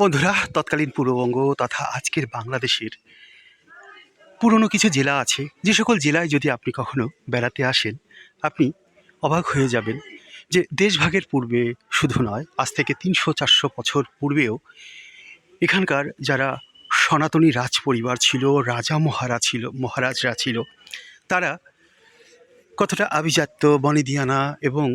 বন্ধুরা, তৎকালীন পূর্ববঙ্গ তথা আজকের বাংলাদেশের পুরনো কিছু জেলা আছে। যে সকল জেলায় যদি আপনি কখনো বেড়াতে আসেন, আপনি অবাক হয়ে যাবেন যে দেশভাগের পূর্বে শুধু নয়, আজ থেকে তিনশো চারশো বছর পূর্বেও এখানকার যারা সনাতনী রাজ পরিবার ছিল, রাজা মহারা ছিল, মহারাজরা ছিল, তারা কতটা আভিজাত্য, বনিদিয়ানা এবং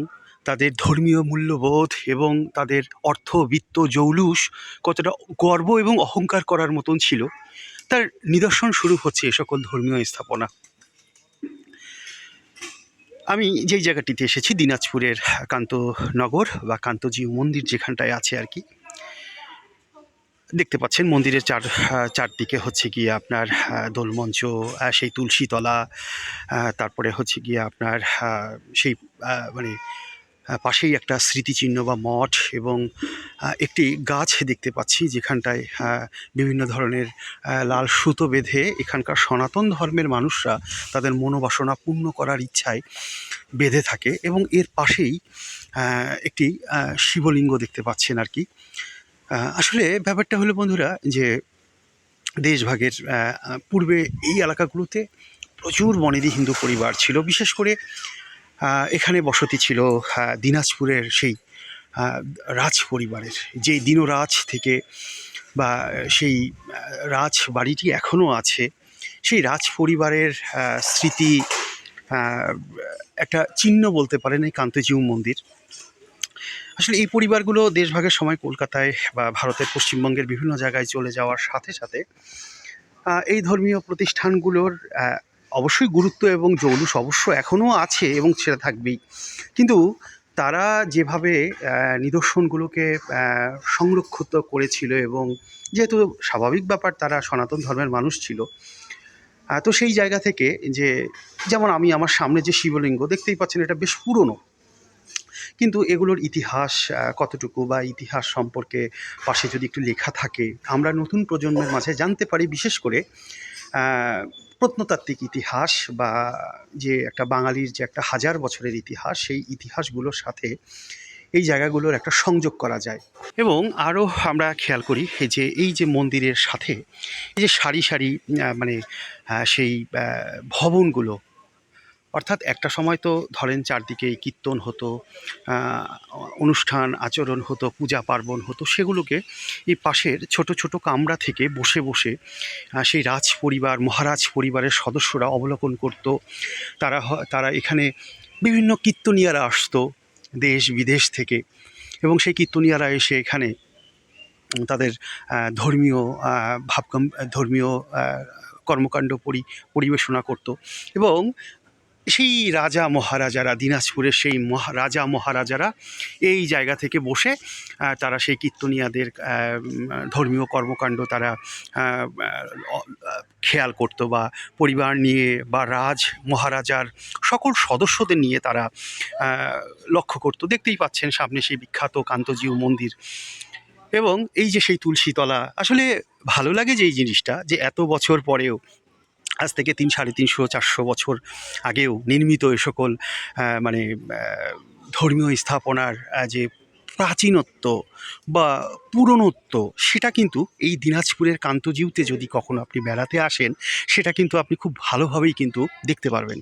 তাদের ধর্মীয় মূল্যবোধ এবং তাদের অর্থ, বিত্ত, জৌলুস কতটা গর্ব এবং অহংকার করার মতন ছিল, তার নিদর্শন শুরু হচ্ছে এ সকল ধর্মীয় স্থাপনা। আমি যেই জায়গাটিতে এসেছি, দিনাজপুরের কান্তনগর বা কান্তজিউ মন্দির যেখানটায় আছে আর কি, দেখতে পাচ্ছেন মন্দিরের চার, চারদিকে হচ্ছে গিয়ে আপনার, দোলমঞ্চ, সেই তুলসীতলা তারপরে হচ্ছে গিয়ে আপনার সেই মানে পাশেই একটা স্মৃতিচিহ্ন বা মঠ এবং একটি গাছ দেখতে পাচ্ছি যেখানটায় বিভিন্ন ধরনের লাল সুতো বেঁধে এখানকার সনাতন ধর্মের মানুষরা তাদের মনোবাসনা পূর্ণ করার ইচ্ছায় বেঁধে থাকে এবং এর পাশেই একটি শিবলিঙ্গ দেখতে পাচ্ছেন আর কি। আসলে ব্যাপারটা হলো বন্ধুরা যে দেশভাগের পূর্বে এই এলাকাগুলোতে প্রচুর বনেদি হিন্দু পরিবার ছিল। বিশেষ করে এখানে বসতি ছিল দিনাজপুরের সেই রাজ পরিবারের যেই দিনরাজ থেকে বা সেই রাজ বাড়িটি এখনও আছে, সেই রাজ পরিবারের স্মৃতি একটা চিহ্ন বলতে পারেন এই কান্তজিউ মন্দির। আসলে এই পরিবারগুলো দেশভাগের সময় কলকাতায় বা ভারতের পশ্চিমবঙ্গের বিভিন্ন জায়গায় চলে যাওয়ার সাথে সাথে এই ধর্মীয় প্রতিষ্ঠানগুলোর অবশ্যই গুরুত্ব এবং জৌলুস অবশ্য এখনও আছে এবং সেটা থাকবেই। কিন্তু তারা যেভাবে নিদর্শনগুলোকে সংরক্ষিত করেছিল এবং যেহেতু স্বাভাবিক ব্যাপার, তারা সনাতন ধর্মের মানুষ ছিল। তো সেই জায়গা থেকে যে, যেমন আমি আমার সামনে যে শিবলিঙ্গ দেখতেই পাচ্ছেন, এটা বেশ পুরনো। কিন্তু এগুলোর ইতিহাস কতটুকু বা ইতিহাস সম্পর্কে পাশে যদি একটু লেখা থাকে, আমরা নতুন প্রজন্মের মাঝে জানতে পারি, বিশেষ করে প্রত্নতাত্ত্বিক ইতিহাস বা যে একটা বাঙালির যে একটা হাজার বছরের ইতিহাস, সেই ইতিহাসগুলোর সাথে এই জায়গাগুলোর একটা সংযোগ করা যায়। এবং আরও আমরা খেয়াল করি যে এই যে মন্দিরের সাথে, এই যে সারি সারি মানে সেই ভবনগুলো অর্থাৎ একটা সময় তো ধরেন চারদিকে কীর্তন হতো অনুষ্ঠান, আচরণ হতো, পূজা পার্বণ হতো, সেগুলোকে এই পাশের ছোট ছোট কামরা থেকে বসে বসে সেই রাজ পরিবার, মহারাজ পরিবারের সদস্যরা অবলোকন করত। তারা তারা এখানে বিভিন্ন কীর্তনিয়ারা আসতো দেশ বিদেশ থেকে এবং সেই কীর্তনিয়ারা এসে এখানে তাদের ধর্মীয় ভাবকম, ধর্মীয় কর্মকাণ্ড পরি, পরিবেশনা করত এবং সেই রাজা মহারাজারা, দিনাজপুরের সেই রাজা মহারাজারা এই জায়গা থেকে বসে তারা সেই কীর্তনিয়াদের ধর্মীয় কর্মকাণ্ড তারা খেয়াল করতো বা পরিবার নিয়ে বা রাজ মহারাজার সকল সদস্যদের নিয়ে তারা লক্ষ্য করতো। দেখতেই পাচ্ছেন সামনে সেই বিখ্যাত কান্তজিউ মন্দির। এবং এই যে সেই তুলসীতলা, আসলে ভালো লাগে যে এই জিনিসটা, যে এত বছর পরেও আজ থেকে তিন, সাড়ে তিনশো, চারশো বছর আগেও নির্মিত এ সকল মানে ধর্মীয় স্থাপনার যে প্রাচীনত্ব বা পুরনত্ব, সেটা কিন্তু এই দিনাজপুরের কান্তজিউতে যদি কখনো আপনি বেড়াতে আসেন, সেটা কিন্তু আপনি খুব ভালোভাবেই কিন্তু দেখতে পারবেন।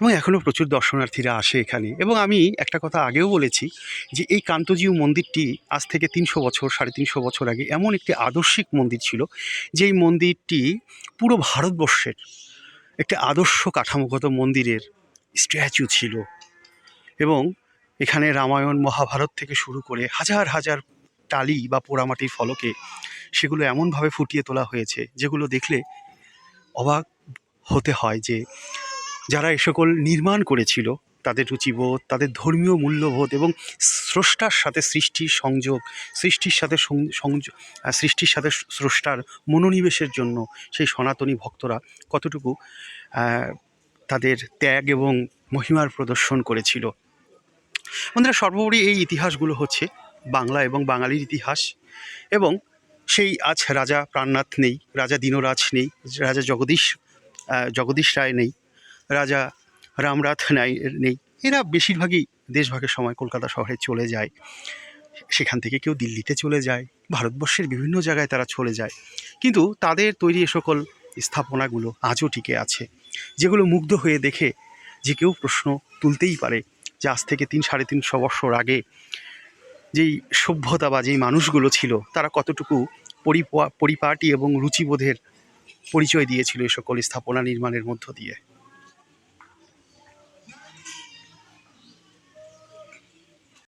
এবং এখনও প্রচুর দর্শনার্থীরা আসে এখানে। এবং আমি একটা কথা আগেও বলেছি যে এই কান্তজিউ মন্দিরটি আজ থেকে তিনশো বছর, সাড়ে তিনশো বছর আগে এমন একটি আদর্শিক মন্দির ছিল যেই মন্দিরটি পুরো ভারতবর্ষের একটি আদর্শ কাঠামোগত মন্দিরের স্ট্যাচু ছিল। এবং এখানে রামায়ণ মহাভারত থেকে শুরু করে হাজার হাজার টালি বা পোড়ামাটির ফলকে সেগুলো এমনভাবে ফুটিয়ে তোলা হয়েছে যেগুলো দেখলে অবাক হতে হয় যে যারা এ সকল নির্মাণ করেছিল, তাদের রুচিবোধ, তাদের ধর্মীয় মূল্যবোধ এবং স্রষ্টার সাথে সৃষ্টির সংযোগ, সৃষ্টির সাথে সংযোগ সৃষ্টির সাথে স্রষ্টার মনোনিবেশের জন্য সেই সনাতনী ভক্তরা কতটুকু তাদের ত্যাগ এবং মহিমার প্রদর্শন করেছিল। বন্ধুরা, সর্বোপরি এই ইতিহাসগুলো হচ্ছে বাংলা এবং বাঙালির ইতিহাস এবং সেই আজ রাজা প্রাণনাথ নেই, রাজা দীনরাজ নেই, রাজা জগদীশ জগদীশ রায় নেই। রাজা রামরাথ নাই, নেই। এরা বেশিরভাগই দেশভাগের সময় কলকাতা শহরে চলে যায়। সেখান থেকে কেউ দিল্লিতে চলে যায়। ভারতবর্ষের বিভিন্ন জায়গায় তারা চলে যায়। কিন্তু তাদের তৈরি এ সকল স্থাপনাগুলো আজও টিকে আছে, যেগুলো মুগ্ধ হয়ে দেখে যে কেউ প্রশ্ন তুলতেই পারে যে আজ থেকে তিন, সাড়ে তিনশো বৎসর আগে যেই সভ্যতা বা যেই মানুষগুলো ছিল, তারা কতটুকু পরিপা, পরিপাটি এবং রুচিবোধের পরিচয় দিয়েছিল এই সকল স্থাপনা নির্মাণের মধ্য দিয়ে।